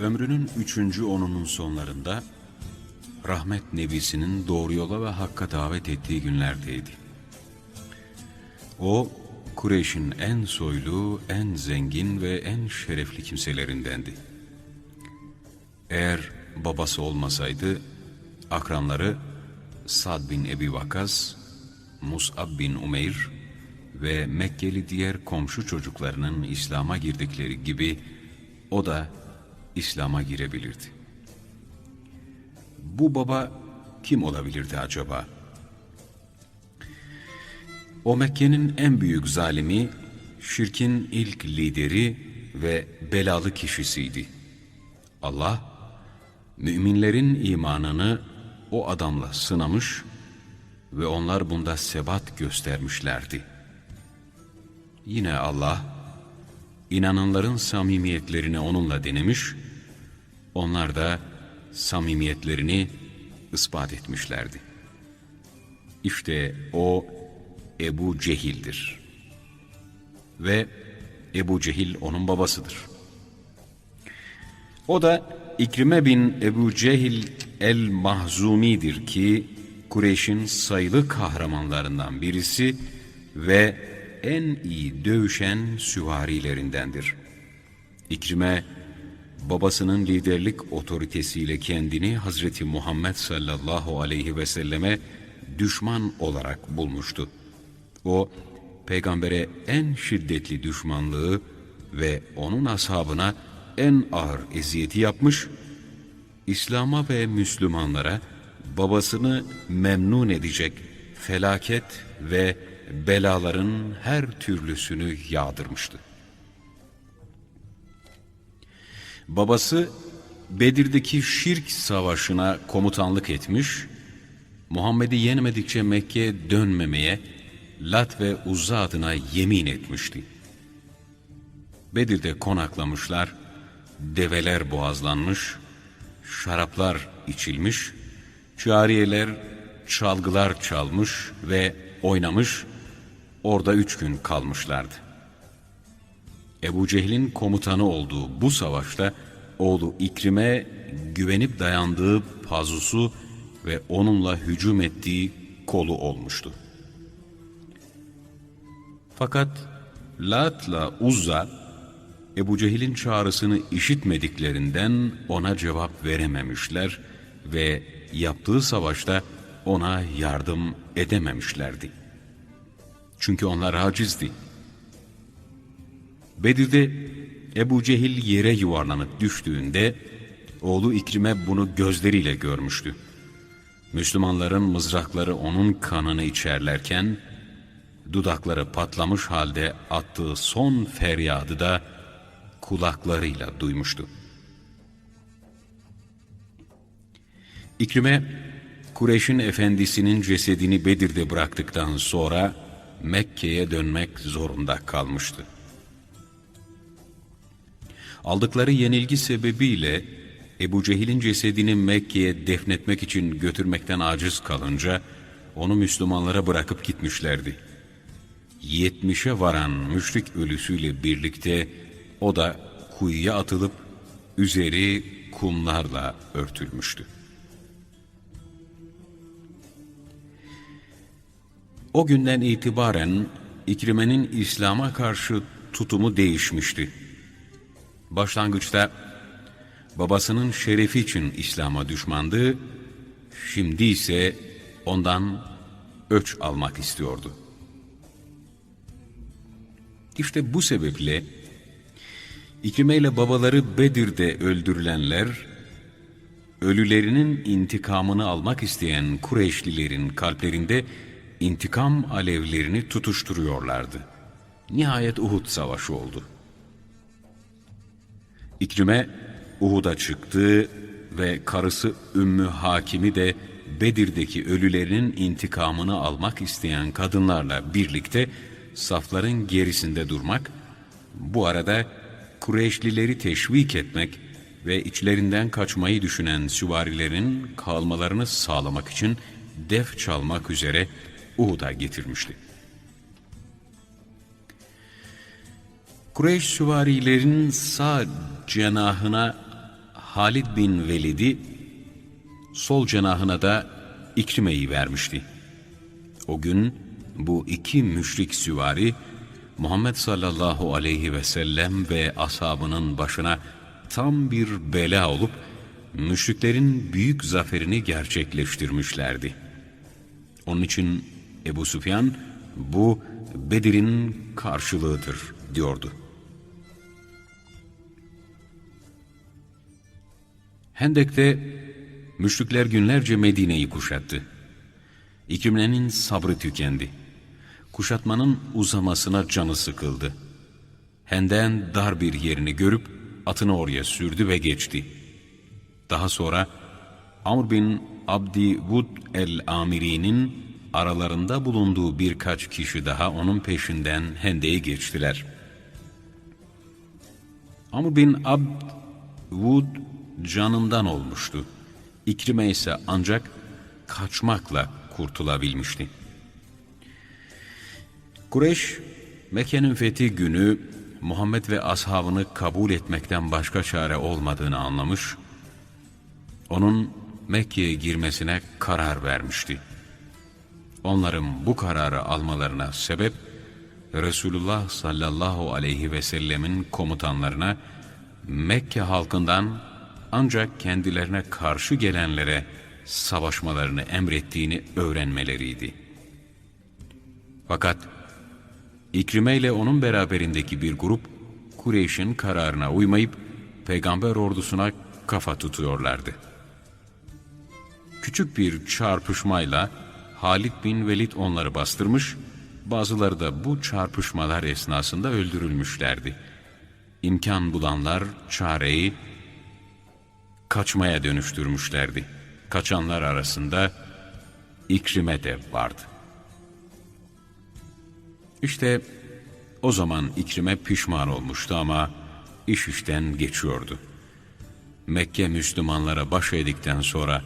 Ömrünün üçüncü onunun sonlarında rahmet nebisinin doğru yola ve hakka davet ettiği günlerdeydi. O, Kureyş'in en soylu, en zengin ve en şerefli kimselerindendi. Eğer babası olmasaydı, akranları Sad bin Ebi Vakas, Mus'ab bin Umeyr ve Mekkeli diğer komşu çocuklarının İslam'a girdikleri gibi o da İslam'a girebilirdi. Bu baba kim olabilirdi acaba? O Mekke'nin en büyük zalimi, şirkin ilk lideri ve belalı kişisiydi. Allah, müminlerin imanını o adamla sınamış ve onlar bunda sebat göstermişlerdi. Yine Allah, inananların samimiyetlerini onunla denemiş, onlar da samimiyetlerini ispat etmişlerdi. İşte o Ebu Cehil'dir. Ve Ebu Cehil onun babasıdır. O da İkrime bin Ebu Cehil el-Mahzumi'dir ki Kureyş'in sayılı kahramanlarından birisi ve en iyi dövüşen süvarilerindendir. İkrime babasının liderlik otoritesiyle kendini Hazreti Muhammed sallallahu aleyhi ve selleme düşman olarak bulmuştu. O peygambere en şiddetli düşmanlığı ve onun ashabına en ağır eziyeti yapmış, İslam'a ve Müslümanlara babasını memnun edecek felaket ve belaların her türlüsünü yağdırmıştı. Babası Bedir'deki şirk savaşına komutanlık etmiş, Muhammed'i yenemedikçe Mekke'ye dönmemeye Lat ve Uzza adına yemin etmişti. Bedir'de konaklamışlar, develer boğazlanmış, şaraplar içilmiş, cariyeler çalgılar çalmış ve oynamış, orada üç gün kalmışlardı. Ebu Cehil'in komutanı olduğu bu savaşta oğlu İkrim'e güvenip dayandığı pazusu ve onunla hücum ettiği kolu olmuştu. Fakat Lat'la Uzza Ebu Cehil'in çağrısını işitmediklerinden ona cevap verememişler ve yaptığı savaşta ona yardım edememişlerdi. Çünkü onlar acizdi. Bedir'de Ebu Cehil yere yuvarlanıp düştüğünde oğlu İkrim'e bunu gözleriyle görmüştü. Müslümanların mızrakları onun kanını içerlerken dudakları patlamış halde attığı son feryadı da kulaklarıyla duymuştu. İkrime, Kureyş'in efendisinin cesedini Bedir'de bıraktıktan sonra Mekke'ye dönmek zorunda kalmıştı. Aldıkları yenilgi sebebiyle Ebu Cehil'in cesedini Mekke'ye defnetmek için götürmekten aciz kalınca onu Müslümanlara bırakıp gitmişlerdi. Yetmişe varan müşrik ölüsüyle birlikte o da kuyuya atılıp üzeri kumlarla örtülmüştü. O günden itibaren İkrime'nin İslam'a karşı tutumu değişmişti. Başlangıçta babasının şerefi için İslam'a düşmandı, şimdi ise ondan öç almak istiyordu. İşte bu sebeple İkrime ile babaları Bedir'de öldürülenler, ölülerinin intikamını almak isteyen Kureyşlilerin kalplerinde intikam alevlerini tutuşturuyorlardı. Nihayet Uhud savaşı oldu. İkrime Uhud'a çıktı ve karısı Ümmü Hakim'i de Bedir'deki ölülerinin intikamını almak isteyen kadınlarla birlikte safların gerisinde durmak, bu arada Kureyşlileri teşvik etmek ve içlerinden kaçmayı düşünen süvarilerin kalmalarını sağlamak için def çalmak üzere Uhud'a getirmişti. Kureyş süvarilerin sağ cenahına Halid bin Velid'i, sol cenahına da İkrime'yi vermişti. O gün bu iki müşrik süvari Muhammed sallallahu aleyhi ve sellem ve ashabının başına tam bir bela olup müşriklerin büyük zaferini gerçekleştirmişlerdi. Onun için Ebu Süfyan bu Bedir'in karşılığıdır diyordu. Hendek'te müşrikler günlerce Medine'yi kuşattı. İkrimlerin sabrı tükendi. Kuşatmanın uzamasına canı sıkıldı. Hendek'in dar bir yerini görüp atını oraya sürdü ve geçti. Daha sonra Amr bin Abdi Vud el-Amiri'nin aralarında bulunduğu birkaç kişi daha onun peşinden Hendek'e geçtiler. Amr bin Abd Vud canından olmuştu. İkrime ise ancak kaçmakla kurtulabilmişti. Kureyş, Mekke'nin fethi günü Muhammed ve ashabını kabul etmekten başka çare olmadığını anlamış, onun Mekke'ye girmesine karar vermişti. Onların bu kararı almalarına sebep, Resulullah sallallahu aleyhi ve sellemin komutanlarına Mekke halkından ancak kendilerine karşı gelenlere savaşmalarını emrettiğini öğrenmeleriydi. Fakat İkrime ile onun beraberindeki bir grup Kureyş'in kararına uymayıp peygamber ordusuna kafa tutuyorlardı. Küçük bir çarpışmayla Halid bin Velid onları bastırmış, bazıları da bu çarpışmalar esnasında öldürülmüşlerdi. İmkan bulanlar çareyi kaçmaya dönüştürmüşlerdi. Kaçanlar arasında İkrime de vardı. İşte o zaman İkrime pişman olmuştu ama iş işten geçiyordu. Mekke Müslümanlara baş eğdikten sonra